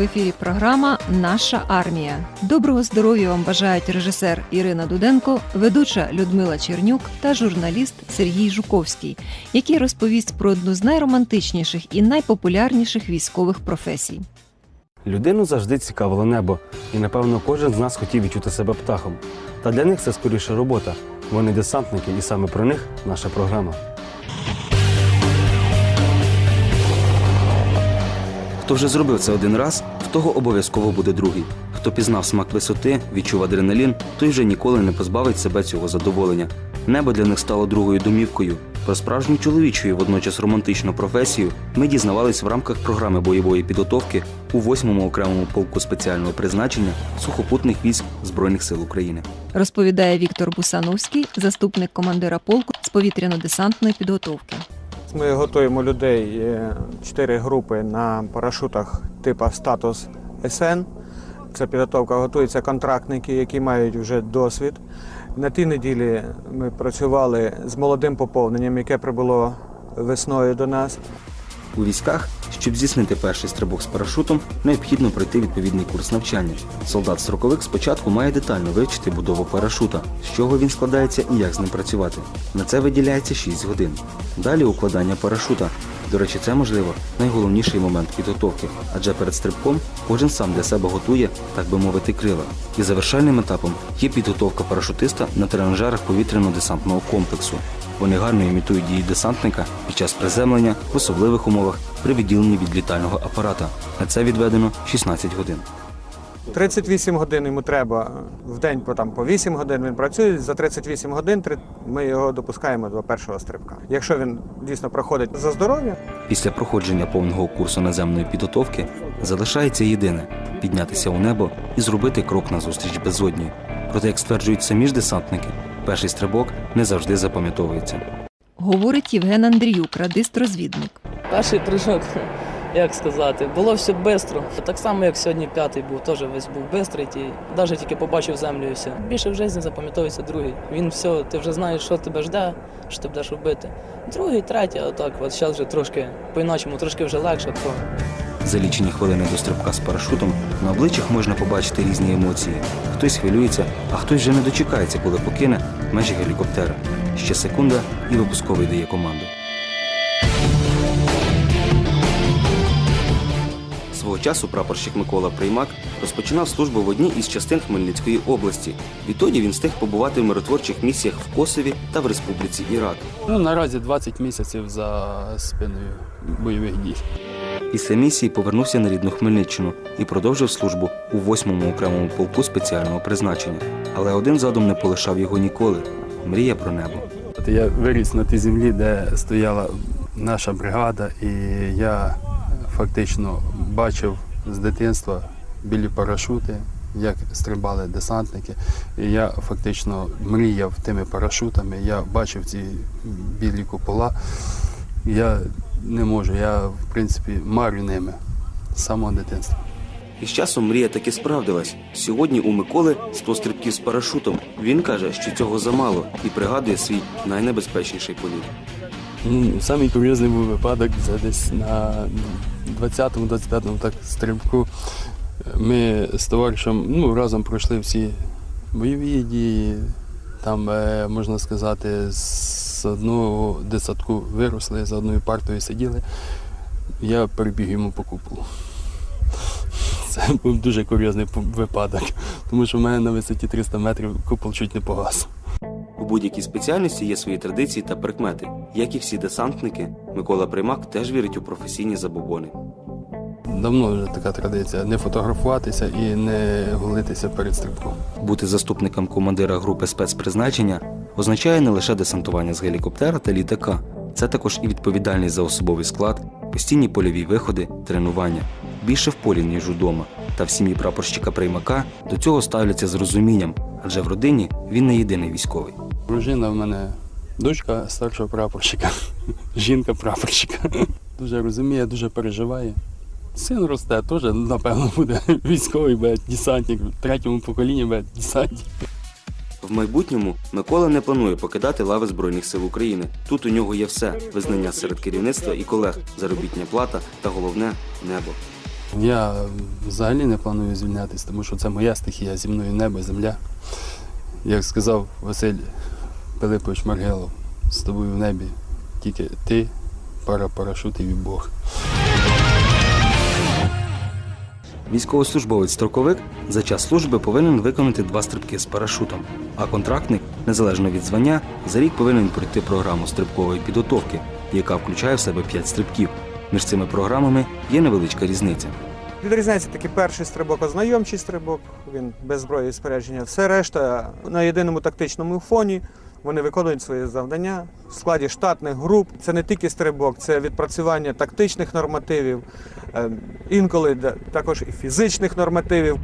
в ефірі програма Наша армія. Доброго здоров'я вам бажають режисер Ірина Дуденко, ведуча Людмила Чернюк та журналіст Сергій Жуковський, який розповість про одну з найромантичніших і найпопулярніших військових професій. Людину завжди цікавило небо, і напевно кожен з нас хотів відчути себе птахом. Та для них це скоріше робота. Вони десантники, і саме про них наша програма. Хто вже зробив це один раз, того обов'язково буде другий. Хто пізнав смак висоти, відчув адреналін, той вже ніколи не позбавить себе цього задоволення. Небо для них стало другою домівкою. Про справжню чоловічу і водночас романтичну професію ми дізнавались в рамках програми бойової підготовки у 8-му окремому полку спеціального призначення сухопутних військ Збройних сил України. Розповідає Віктор Бусановський, заступник командира полку з повітряно-десантної підготовки. Ми готуємо людей е, чотири групи на парашутах типу статус СН. Це підготовка готуються контрактники, які мають вже досвід. На тій неділі ми працювали з молодим поповненням, яке прибуло весною до нас. У військах, щоб здійснити перший стрибок з парашутом, необхідно пройти відповідний курс навчання. Солдат-строковик спочатку має детально вивчити будову парашута, з чого він складається і як з ним працювати. На це виділяється 6 годин. Далі укладання парашута. До речі, це можливо найголовніший момент підготовки, адже перед стрибком кожен сам для себе готує, так би мовити, крила. І завершальним етапом є підготовка парашутиста на тренажерах повітряно-десантного комплексу. Вони гарно імітують дії десантника під час приземлення в особливих умовах при відділенні від літального апарата. На це відведено 16 годин. 38 годин йому треба в день по, там, по 8 годин він працює. За 38 годин три- ми його допускаємо до першого стрибка. Якщо він дійсно проходить за здоров'я, Після проходження повного курсу наземної підготовки залишається єдине піднятися у небо і зробити крок назустріч безодні. Проте, як стверджують самі ж десантники, перший стрибок не завжди запам'ятовується. Говорить Євген Андріюк, радист-розвідник. Перший прыжок, як сказати, було все швидко. Так само, як сьогодні п'ятий був, теж весь був швидкий, ті, навіть тільки побачив землю і все. Більше в житті запам'ятовується другий. Він все, ти вже знаєш, що тебе жде, що ти будеш робити. Другий, третій, а так, от зараз вже трошки по-інакшому, трошки вже легше. То. За лічені хвилини до стрибка з парашутом на обличчях можна побачити різні емоції. Хтось хвилюється, а хтось вже не дочекається, коли покине межі гелікоптера. Ще секунда, і випусковий дає команду. Свого часу прапорщик Микола Приймак розпочинав службу в одній із частин Хмельницької області. Відтоді він встиг побувати в миротворчих місіях в Косові та в Республіці Ірак. Ну, наразі 20 місяців за спиною бойових дій. Після місії повернувся на рідну Хмельниччину і продовжив службу у 8-му окремому полку спеціального призначення. Але один задум не полишав його ніколи мрія про небо. Я виріс на тій землі, де стояла наша бригада, і я фактично бачив з дитинства білі парашути, як стрибали десантники. І я фактично мріяв тими парашутами. Я бачив ці білі купола. Я не можу, я в принципі марю ними з самого дитинства. І з часом мрія таки справдилась. Сьогодні у Миколи 100 стрибків з парашутом. Він каже, що цього замало і пригадує свій найнебезпечніший політ. Ну, самий курйозний був випадок це десь на 20-25 так стрибку. Ми з товаришем ну, разом пройшли всі бойові дії. Там, е, можна сказати, з одного десятку виросли, за одною партою сиділи. Я перебіг йому по куполу. Це був дуже курйозний випадок, тому що в мене на висоті 300 метрів купол чуть не погас. У будь-якій спеціальності є свої традиції та прикмети. Як і всі десантники, Микола Примак теж вірить у професійні забобони. Давно вже така традиція не фотографуватися і не голитися перед стрибком. Бути заступником командира групи спецпризначення означає не лише десантування з гелікоптера та літака, це також і відповідальність за особовий склад, постійні польові виходи, тренування. Більше в полі, ніж удома. Та в сім'ї прапорщика приймака до цього ставляться з розумінням, адже в родині він не єдиний військовий. Дружина в мене дочка старшого прапорщика, жінка прапорщика. Дуже розуміє, дуже переживає. Син росте, теж, напевно, буде військовий, десантник, в третьому поколінні буде десантник. В майбутньому Микола не планує покидати лави Збройних сил України. Тут у нього є все: визнання серед керівництва і колег, заробітня плата та головне небо. Я взагалі не планую звільнятися, тому що це моя стихія, зі мною небо, земля. Як сказав Василь Пилипович Маргелов, з тобою в небі тільки ти, пара парашутів і Бог. Військовослужбовець-строковик за час служби повинен виконати два стрибки з парашутом, а контрактник, незалежно від звання, за рік повинен пройти програму стрибкової підготовки, яка включає в себе п'ять стрибків. Між цими програмами є невеличка різниця. Відрізняється такий перший стрибок, ознайомчий стрибок, він без зброї і спорядження. Все решта на єдиному тактичному фоні. Вони виконують свої завдання в складі штатних груп. Це не тільки стрибок, це відпрацювання тактичних нормативів, е, інколи також і фізичних нормативів.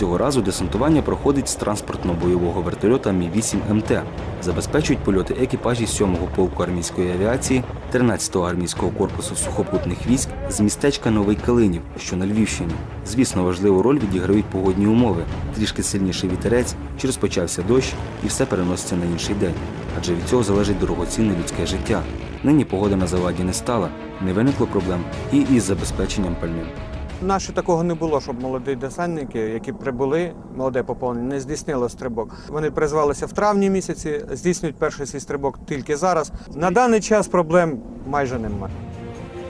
Цього разу десантування проходить з транспортно-бойового вертольота Мі-8 МТ. Забезпечують польоти екіпажі 7-го полку армійської авіації, 13-го армійського корпусу сухопутних військ з містечка Новий Калинів, що на Львівщині. Звісно, важливу роль відіграють погодні умови. Трішки сильніший вітерець, чи розпочався дощ, і все переноситься на інший день. Адже від цього залежить дорогоцінне людське життя. Нині погода на заваді не стала, не виникло проблем і із забезпеченням пальним. Наше такого не було, щоб молоді десантники, які прибули, молоде поповнення, не здійснило стрибок. Вони призвалися в травні місяці, здійснюють перший свій стрибок тільки зараз. На даний час проблем майже немає.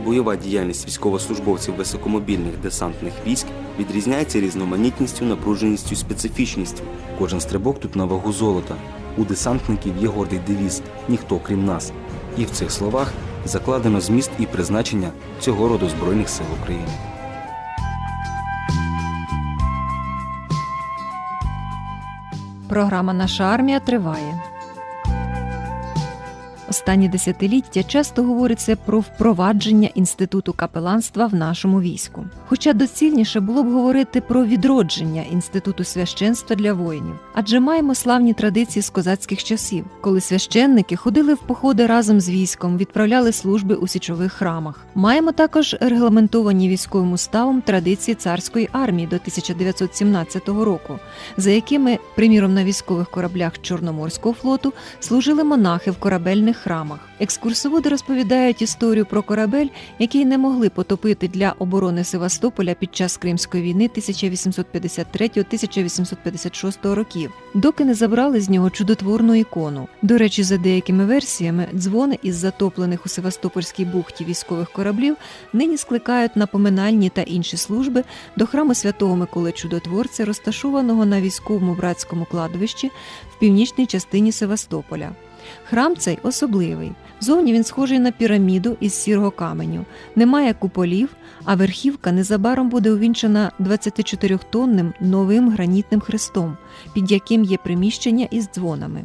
Бойова діяльність військовослужбовців високомобільних десантних військ відрізняється різноманітністю, напруженістю специфічністю. Кожен стрибок тут на вагу золота. У десантників є гордий девіз ніхто крім нас. І в цих словах закладено зміст і призначення цього роду Збройних сил України. Програма Наша армія триває. Останні десятиліття часто говориться про впровадження інституту капеланства в нашому війську. Хоча доцільніше було б говорити про відродження інституту священства для воїнів, адже маємо славні традиції з козацьких часів, коли священники ходили в походи разом з військом, відправляли служби у січових храмах. Маємо також регламентовані військовим уставом традиції царської армії до 1917 року, за якими, приміром, на військових кораблях Чорноморського флоту служили монахи в корабельних храмах. Екскурсоводи розповідають історію про корабель, який не могли потопити для оборони Севастополя під час Кримської війни 1853-1856 років, доки не забрали з нього чудотворну ікону. До речі, за деякими версіями, дзвони із затоплених у Севастопольській бухті військових кораблів нині скликають на поминальні та інші служби до храму святого Миколи Чудотворця, розташованого на військовому братському кладовищі в північній частині Севастополя. Храм цей особливий. Зовні він схожий на піраміду із сірого каменю. Немає куполів, а верхівка незабаром буде увінчена 24-тонним новим гранітним хрестом, під яким є приміщення із дзвонами.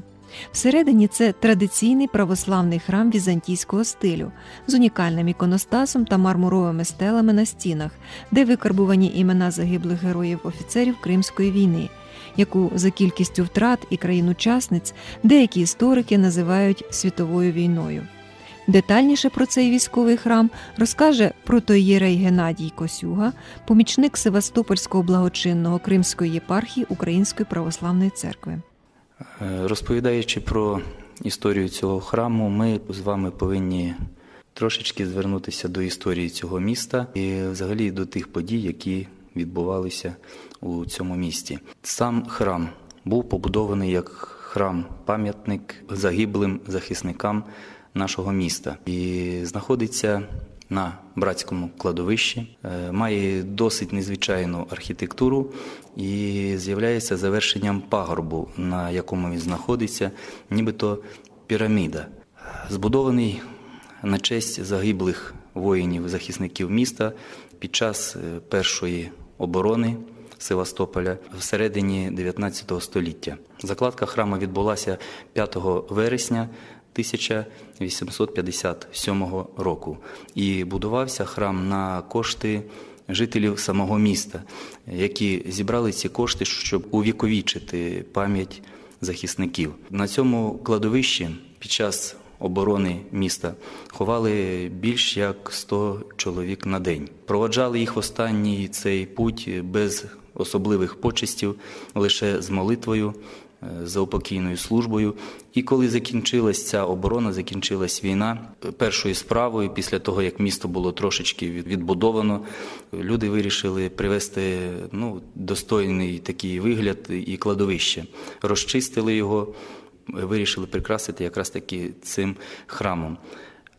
Всередині це традиційний православний храм візантійського стилю з унікальним іконостасом та мармуровими стелами на стінах, де викарбувані імена загиблих героїв офіцерів Кримської війни, яку за кількістю втрат і країн-учасниць деякі історики називають світовою війною. Детальніше про цей військовий храм розкаже протоєрей Геннадій Косюга, помічник Севастопольського благочинного Кримської єпархії Української православної церкви. Е, Розповідаючи про історію цього храму, ми з вами повинні трошечки звернутися до історії цього міста і взагалі до тих подій, які відбувалися у цьому місті. Сам храм був побудований як храм-пам'ятник загиблим захисникам нашого міста і знаходиться на братському кладовищі, е, має досить незвичайну архітектуру і з'являється завершенням пагорбу, на якому він знаходиться, нібито піраміда. Збудований на честь загиблих воїнів-захисників міста під час е, першої оборони Севастополя всередині 19 століття. Закладка храму відбулася 5 вересня 1857 року. І будувався храм на кошти жителів самого міста, які зібрали ці кошти, щоб увіковічити пам'ять захисників. На цьому кладовищі під час оборони міста ховали більш як 100 чоловік на день. Проводжали їх останній цей путь без особливих почестів, лише з молитвою е, заупокійною службою. І коли закінчилась ця оборона, закінчилась війна, першою справою, після того як місто було трошечки відбудовано, люди вирішили привести ну, достойний такий вигляд і кладовище. Розчистили його, вирішили прикрасити якраз таки цим храмом.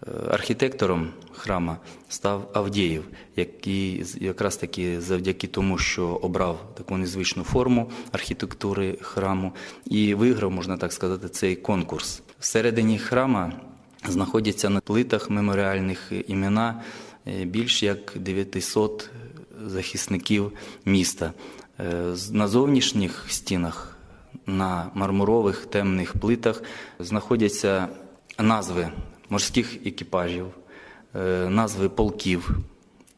Е, Архітектором храма став Авдєєв, який якраз таки завдяки тому, що обрав таку незвичну форму архітектури храму і виграв, можна так сказати, цей конкурс. Всередині храма знаходяться на плитах меморіальних імена е, більш як 900 захисників міста. Е, На зовнішніх стінах на мармурових темних плитах знаходяться назви морських екіпажів, назви полків,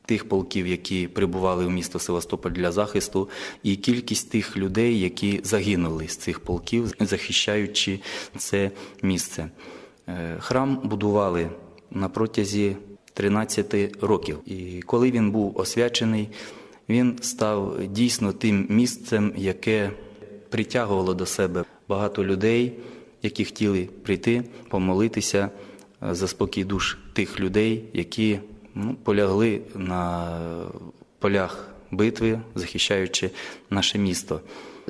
тих полків, які прибували в місто Севастополь для захисту, і кількість тих людей, які загинули з цих полків, захищаючи це місце. Е, Храм будували на протязі 13 років. І коли він був освячений, він став дійсно тим місцем, яке притягувало до себе багато людей, які хотіли прийти, помолитися е, за спокій душ тих людей, які ну, полягли на полях битви, захищаючи наше місто.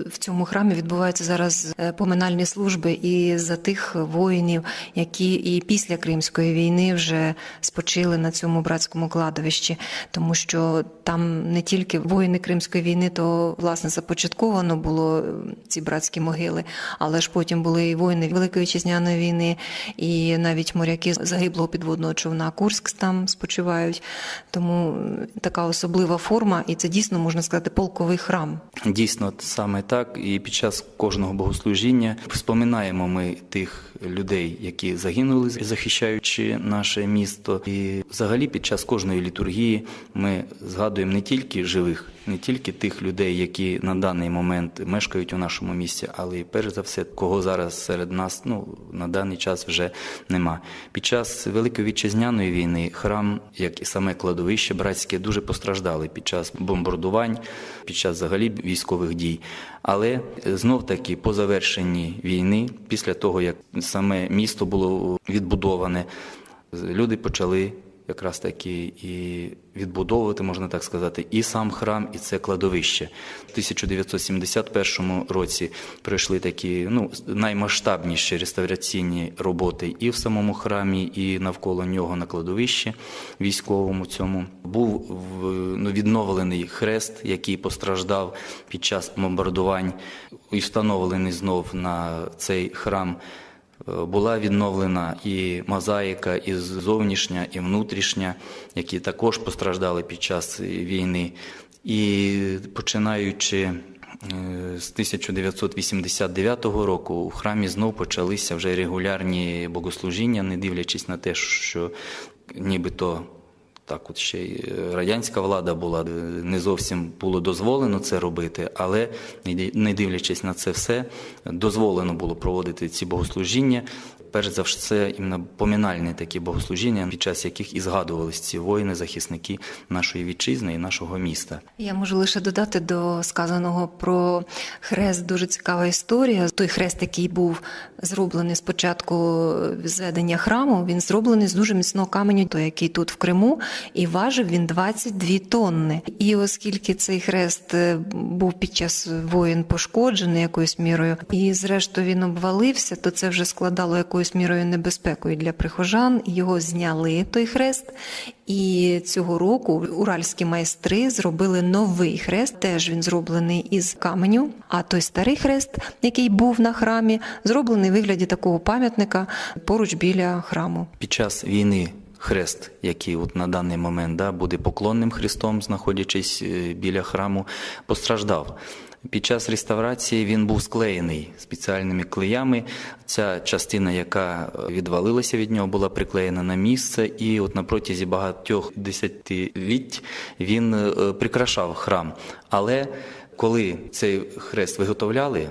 В цьому храмі відбуваються зараз е, поминальні служби і за тих воїнів, які і після Кримської війни вже спочили на цьому братському кладовищі, тому що там не тільки воїни Кримської війни, то власне започатковано було е, ці братські могили, але ж потім були і воїни Великої вітчизняної війни, і навіть моряки загиблого підводного човна Курськ там спочивають. Тому е, така особлива форма, і це дійсно можна сказати полковий храм. Дійсно, саме так. І під час кожного богослужіння вспоминаємо ми тих людей, які загинули, захищаючи наше місто. І взагалі під час кожної літургії ми згадуємо не тільки живих, не тільки тих людей, які на даний момент мешкають у нашому місті, але й перш за все, кого зараз серед нас ну, на даний час вже нема. Під час Великої вітчизняної війни храм, як і саме кладовище братське, дуже постраждали під час бомбардувань, під час взагалі військових дій. Але знов таки по завершенні війни, після того як саме місто було відбудоване, люди почали якраз таки і відбудовувати, можна так сказати, і сам храм, і це кладовище. У 1971 році пройшли такі ну, наймасштабніші реставраційні роботи і в самому храмі, і навколо нього на кладовищі військовому цьому. Був ну, відновлений хрест, який постраждав під час бомбардувань, і встановлений знов на цей храм. Була відновлена і мозаїка, і зовнішня, і внутрішня, які також постраждали під час війни. І починаючи е, з 1989 року у храмі знов почалися вже регулярні богослужіння, не дивлячись на те, що нібито так, от ще й е, радянська влада була, е, не зовсім було дозволено це робити, але не дивлячись на це все, дозволено було проводити ці богослужіння. Перш за все, іменно поминальні такі богослужіння, під час яких і згадувались ці воїни, захисники нашої вітчизни і нашого міста. Я можу лише додати до сказаного про хрест дуже цікава історія. Той хрест, який був зроблений спочатку зведення храму, він зроблений з дуже міцного каменю, той, який тут в Криму, і важив він 22 тонни. І оскільки цей хрест е, був під час воєн пошкоджений якоюсь мірою, і зрештою він обвалився, то це вже складало якоюсь мірою небезпекою для прихожан. Його зняли той хрест. І цього року уральські майстри зробили новий хрест. Теж він зроблений із каменю. А той старий хрест, який був на храмі, зроблений в вигляді такого пам'ятника поруч біля храму. Під час війни хрест, який от на даний момент да, буде поклонним хрестом, знаходячись е, біля храму, постраждав. Під час реставрації він був склеєний спеціальними клеями. Ця частина, яка відвалилася від нього, була приклеєна на місце, і от на протязі багатьох десятиліть він е, прикрашав храм. Але коли цей хрест виготовляли,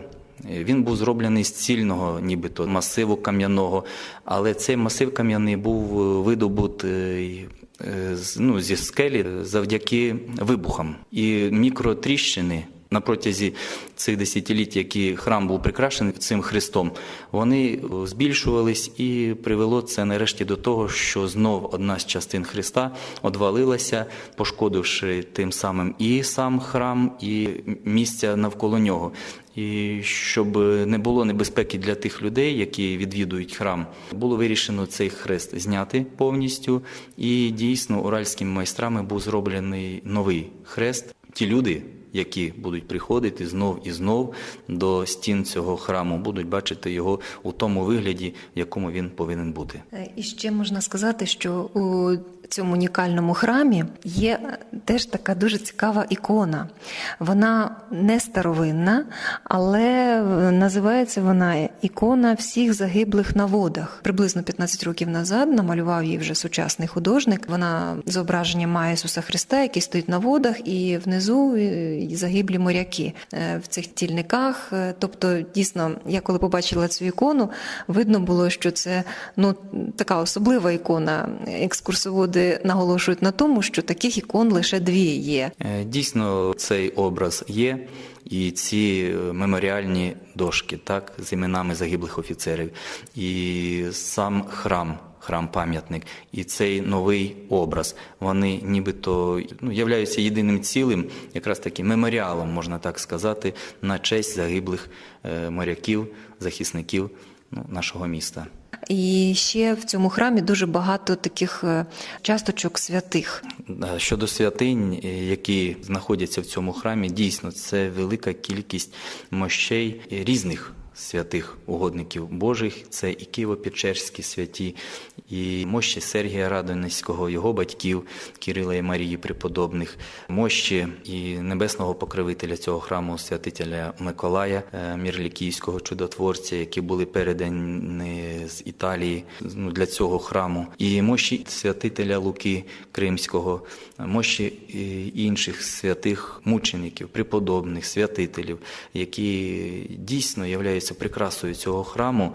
він був зроблений з цільного, нібито масиву кам'яного, але цей масив кам'яний був е, видобутий е, ну, зі скелі завдяки вибухам. І мікротріщини На протязі цих десятиліть, які храм був прикрашений цим Христом, вони е, збільшувались і привело це нарешті до того, що знов одна з частин Христа одвалилася, пошкодивши тим самим і сам храм, і місця навколо нього. І щоб не було небезпеки для тих людей, які відвідують храм, було вирішено цей хрест зняти повністю. І дійсно уральськими майстрами був зроблений новий хрест. Ті люди, які будуть приходити знов і знов до стін цього храму, будуть бачити його у тому вигляді, в якому він повинен бути. Е, І ще можна сказати, що у цьому унікальному храмі є е, теж така дуже цікава ікона. Вона не старовинна, але е, називається вона ікона всіх загиблих на водах. Приблизно 15 років назад намалював її вже сучасний художник. Вона зображення має Ісуса Христа, який стоїть на водах, і внизу загиблі моряки е, в цих тільниках. Е, Тобто, дійсно, я коли побачила цю ікону, видно було, що це ну така особлива ікона. Екскурсоводи наголошують на тому, що таких ікон лише дві є. Е, Дійсно, цей образ є, і ці меморіальні дошки, так, з іменами загиблих офіцерів, і сам храм. Храм-пам'ятник і цей новий образ, вони нібито ну, являються єдиним цілим, якраз таки меморіалом, можна так сказати, на честь загиблих е, моряків, захисників ну, нашого міста. І ще в цьому храмі дуже багато таких е, часточок святих. Щодо святинь, е, які знаходяться в цьому храмі, дійсно це велика кількість мощей різних святих угодників Божих. Це і Києво-Печерські святі, і мощі Сергія Радонецького, його батьків Кирила і Марії Преподобних, мощі і небесного покровителя цього храму, святителя Миколая е, Мірлікійського чудотворця, які були передані з Італії ну, для цього храму, і мощі святителя Луки Кримського, мощі е, інших святих мучеників, преподобних, святителів, які дійсно являються прикрасою цього храму,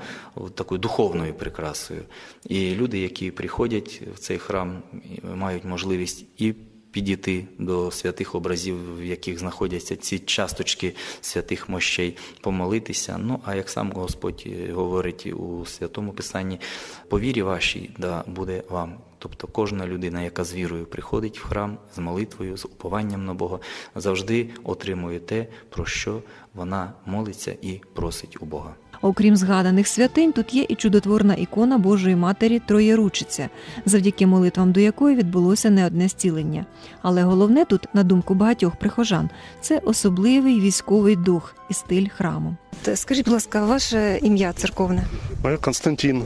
такою духовною прикрасою. І люди, які приходять в цей храм, мають можливість і підійти до святих образів, в яких знаходяться ці часточки святих мощей, помолитися. Ну а як сам Господь е, говорить у святому Писанні, по вірі вашій да буде вам. Тобто кожна людина, яка з вірою приходить в храм з молитвою, з упованням на Бога, завжди отримує те, про що вона молиться і просить у Бога. Окрім згаданих святинь, тут є і чудотворна ікона Божої Матері Троєручиця, завдяки молитвам до якої відбулося не одне зцілення. Але головне тут, на думку багатьох прихожан, це особливий військовий дух і стиль храму. Скажіть, будь ласка, ваше ім'я церковне? Мое Константин.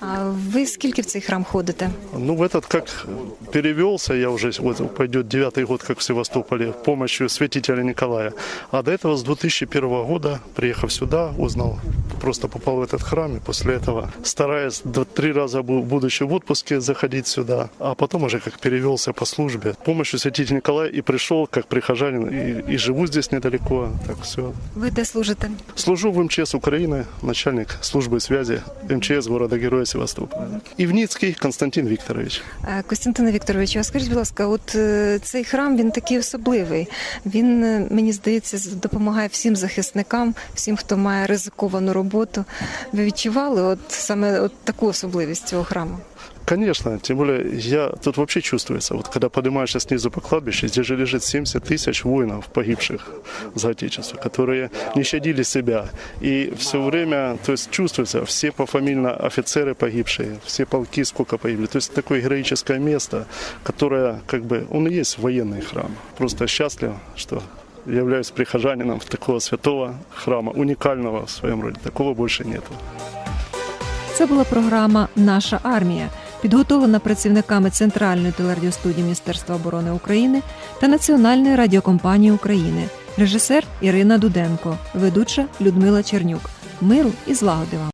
А ви скільки в цей храм ходите? Ну, в этот как перевелся, я уже, вот пойдет девятый год, как в Севастополе, помощью святителя Николая. А до этого с 2001 года, приехав сюда, узнал, просто попал в этот храм, и после этого, стараясь до- три раза, бу- будучи в отпуске, заходить сюда, а потом уже как перевелся по службе, помощью святителя Николая и пришел как прихожанин, и, и живу здесь недалеко, так все. Ви де служите? Служу в МЧС Украины, начальник службы связи МЧС города-героя Севастополя. Ивницкий Константин Викторович. Е, Костянтине Вікторовичу, а скажіть, будь ласка, от е, цей храм він такий особливий. Він, е, мені здається, допомагає всім захисникам, всім, хто має ризиковану роботу. Ви відчували от саме от таку особливість цього храму? Конечно, тем более я тут вообще чувствуется, вот когда поднимаешься снизу по кладбищу, здесь же лежит 70 тысяч воинов, погибших за Отечество, которые не щадили себя. И все время, то есть чувствуется, все пофамильно офицеры погибшие, все полки сколько погибли. То есть такое героическое место, которое как бы, он и есть военный храм. Просто счастлив, что являюсь прихожанином такого святого храма, уникального в своем роде. Такого больше нету. Це була програма Наша армія, підготовлена працівниками Центральної телерадіостудії Міністерства оборони України та Національної радіокомпанії України. Режисер Ірина Дуденко, ведуча Людмила Чернюк. Миру і злагоди вам!